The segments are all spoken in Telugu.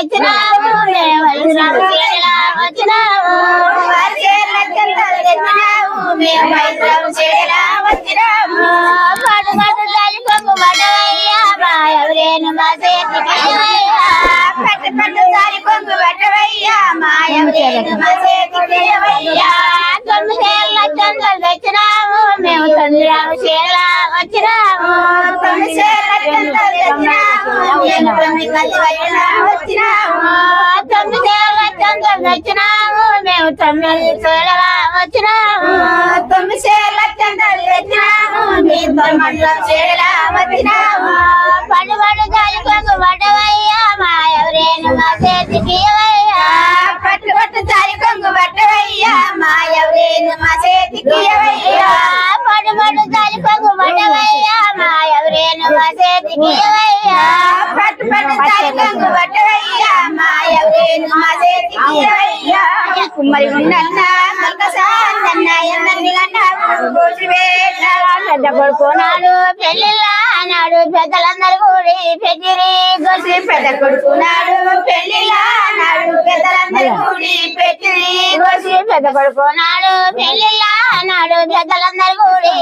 తెచ్చినాము మేము చీరలా చందాలు తెచ్చినాము మేము చీరలా వచ్చినాము పడు పడు తల్లి కొంగు పడవయ్యా మా ఎవరేను మా చేతికి ఇవ్వయ్యా. పట్టు పట్టు దారి కొంగు పట్టవయ్యా మా చేతికి ఇవ్వయ్యా. తొమ్మిదేళ్ళ చంద్రులు తెచ్చినాము మేము తొమ్మిదిరాము చీరలా వచ్చినాము తొమ్మిదేళ్ళ చంద్రులు తెచ్చినాము మేము తొమ్మిది వచ్చినాము తొమ్మిదేళ్ళ చంద్రులు తెచ్చినాము మేము తొమ్మిది చీరలా వచ్చినాము తొమ్మిదేళ్ళ చంద్రులు తెచ్చినాము మేము తొమ్మిది చీరలా వచ్చినాము పడు పడు గాలి కొంగు పడవయ్యా మా ఎవరేను మా చేతికి పట్టు పట్టు పట్టవయ్యా మా ఎవరేను మా చేతికి పడు పడు చాలి కొంగు పట్టవయ్యా మా ఎవరేను మా చేతికి కుమ్మరి పెద్ద పెద్దలందరూ కూడి పెద్దిరి గోసి పెద్ద పెద్దలందరూ కూడి పెద్ద కొడుకున్నాడు పెళ్ళిలా నాడు పెద్దలందరూ కూడి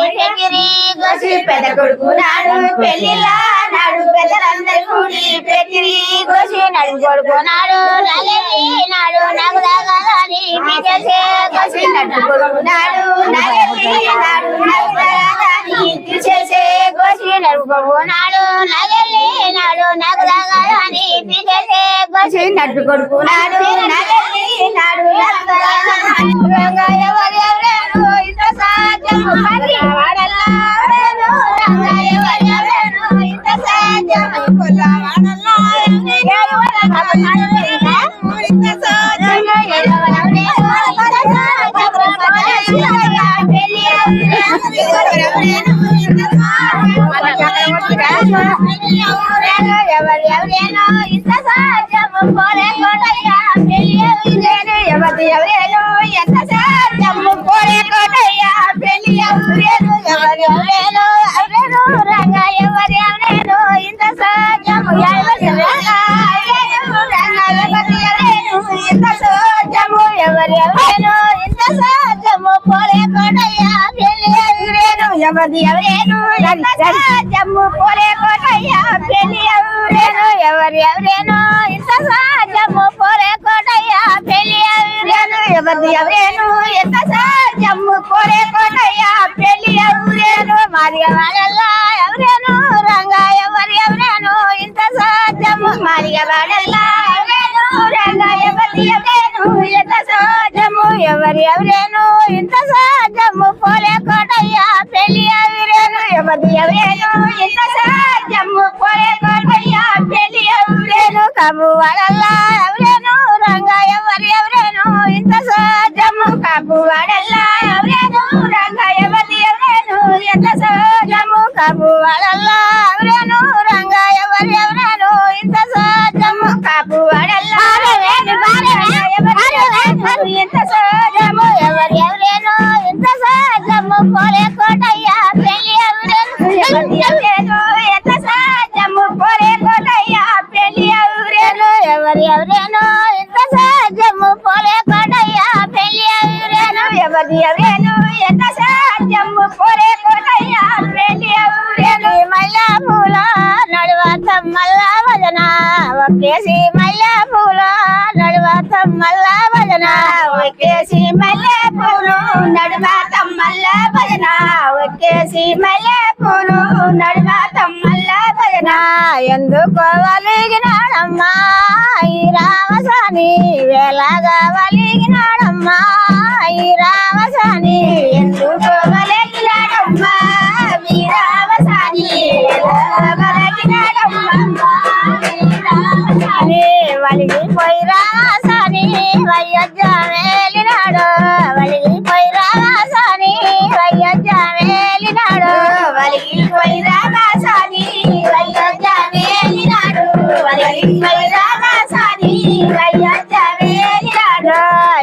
పెద్ద కొడుకున్నాడు పెళ్ళిలా నాడు పెద్దలందరూ కూడి పెద్దిరి గోసి నడు కొడుకున్నాడు. నాడు నాకు దాగాలని పిలిచేసే గోసి నడు కొడుకున్నాడు. నాడు నాకు దాగాలని పిలిచేసే గోసి నడు కొడుకున్నాడు. నల్లెల్లి నాడు నాకు దాగాలని పిలిచేసే గోసి నడు కొడుకున్నాడు. నల్లెల్లి నాడు నాకు దాగాలని రంగా ఎవరు ఇంత సాధ్యం. ఎవరు ఎవరు ఇంత సాధ్యము ఎవరేనో కోరే కోటయ్యా పెళ్ళి ఎవరు ఎవరేనో ఎంత సాధ్యము కోరే కోటయ్యా పెళ్ళి ఎవరేను ఎవరు ఎవరేనో ఇంత సాధ్యము ఎవరు ఎవరేనో ఇంత సాధ్యము కోరే కోటయ్యా పెళ్ళి ఎవరేను ఎవరు ఎవరేను ఎంత సాధ్యము కోరే కోటయ్యా పెళ్ళి ఎవరేను ఎవరు ఎవరేనో ఇంత సాధ్యము కోరే కోటయ్యా పెళ్ళి ఎవరేను ఎవరు ఎవరేను ఎంత సాధ్యము కోరే కోటయ్యా ఎవరేను ఎవరేను ఇంత సహజము పోలే కోటయ్యా పెళ్ళి ఎవరేను ఎవరి ఎవరేను ఇంత సహజము పోలే కోటయ్యా పెళ్ళి ఎవరేను కబు వాడల్లా ఎవరేను రంగ ఎవరి ఎవరేను ఇంత సహజము కబు వాడల్లా ఎవరేను రంగ ఎవరి ఎవరేను ఎంత సహజము కబు వాడల్లా మల్లె పూల నడువ తమ్మల్ల వదన ఒకేసి మల్లె పూల నడువ తమ్మల్ల వదన. ఒకేసి మల్లె పూలు ఒకేసి మల్లెపూలు నడుమ తమ్మల్ల భజన ఎందుకో వలిగినాడమ్మా ఈ రామసాని వేలాగా వలిగినాడమ్మా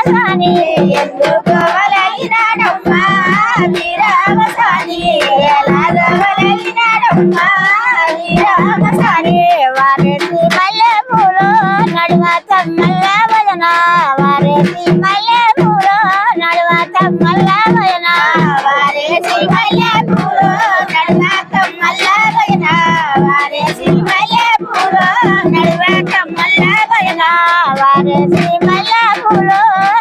నిరవసాని ఎందుకోవలగినాడమ్మా నిరవసాని ఎలా దవలగినాడమ్మా నిరవసాని వారెత్తి మల్లె పూలు నడుమ తమ్మల్ల వదన వారెత్తి మల్లె పూలు నడుమ తమ్మల్ల వదన వారెత్తి మల్లె పూలు నడుమ తమ్మల్ల వదన వారెత్తి మల్లె పూలు నడుమ తమ్మల్ల వదన వారెత్తి మల్లె పూలు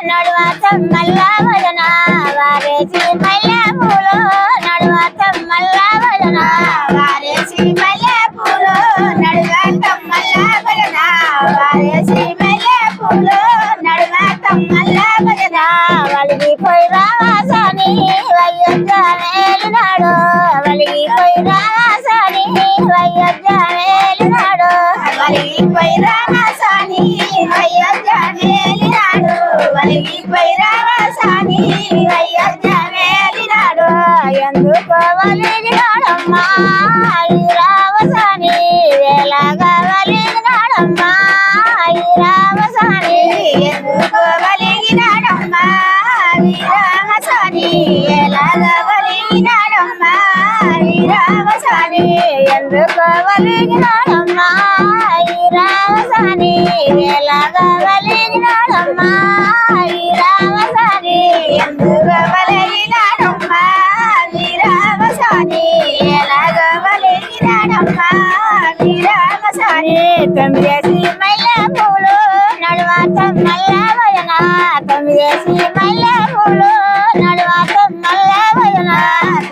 నడుమ తమ్మల్ల భజన వారేసి మల్లె పూలు నడుమ తమ్మల్ల కలిపిపై రావసాని అయ్యక్క వేలినాడు ఎందుకోవలినాడమ్మా రావసాని వేలగా వలినాడమ్మా రావసాని ఎందుకోవలిగినాడమ్మా రావసాని ఎలాగా వలిగినాడమ్మా రావసాని ఎందుకోవలిగినాడమ్మా రావసాని ఎలాగా తొమ్మిదేసి మల్ల పూలు నడువాత మల్ల వయన తొమ్మిదేసి మల్ల పూలు నడువాత మల్ల వయన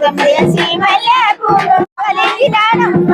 తొమ్మిదేసి మల్ల పూలు దానమ్మ.